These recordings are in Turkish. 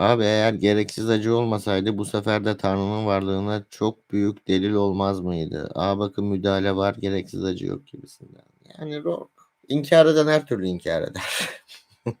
Abi eğer gereksiz acı olmasaydı bu sefer de Tanrı'nın varlığına çok büyük delil olmaz mıydı? Aa bakın müdahale var gereksiz acı yok gibisinden. Yani rock. İnkar eden her türlü inkar eder.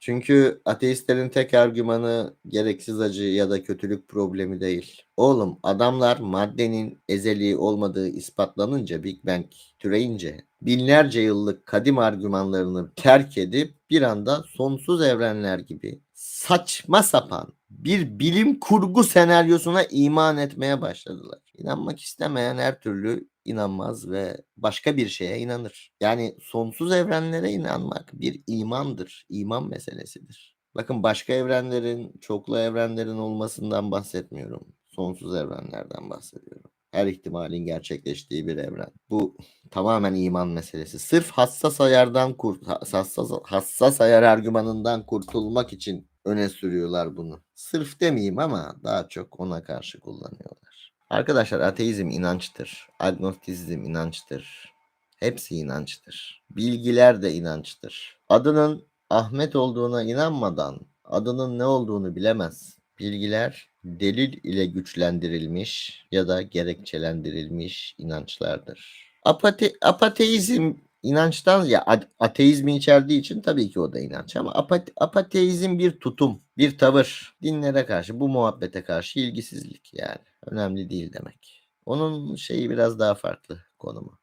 Çünkü ateistlerin tek argümanı gereksiz acı ya da kötülük problemi değil. Oğlum adamlar maddenin ezeli olmadığı ispatlanınca Big Bang türeyince binlerce yıllık kadim argümanlarını terk edip bir anda sonsuz evrenler gibi saçma sapan bir bilim kurgu senaryosuna iman etmeye başladılar. İnanmak istemeyen her türlü inanmaz ve başka bir şeye inanır. Yani sonsuz evrenlere inanmak bir imandır. İman meselesidir. Bakın başka evrenlerin, çoklu evrenlerin olmasından bahsetmiyorum. Sonsuz evrenlerden bahsediyorum. Her ihtimalin gerçekleştiği bir evren. Bu tamamen iman meselesi. Sırf hassas ayardan kurt hassas, hassas ayar argümanından kurtulmak için öne sürüyorlar bunu. Sırf demeyeyim ama daha çok ona karşı kullanıyorlar. Arkadaşlar ateizm inançtır. Agnostizm inançtır. Hepsi inançtır. Bilgiler de inançtır. Adının Ahmet olduğuna inanmadan adının ne olduğunu bilemez. Bilgiler delil ile güçlendirilmiş ya da gerekçelendirilmiş inançlardır. Apate, apateizm inançtan ya ateizmi içerdiği için tabii ki o da inanç ama apate, apateizm bir tutum, bir tavır. Dinlere karşı, bu muhabbete karşı ilgisizlik yani. Önemli değil demek. Onun şeyi biraz daha farklı konumu.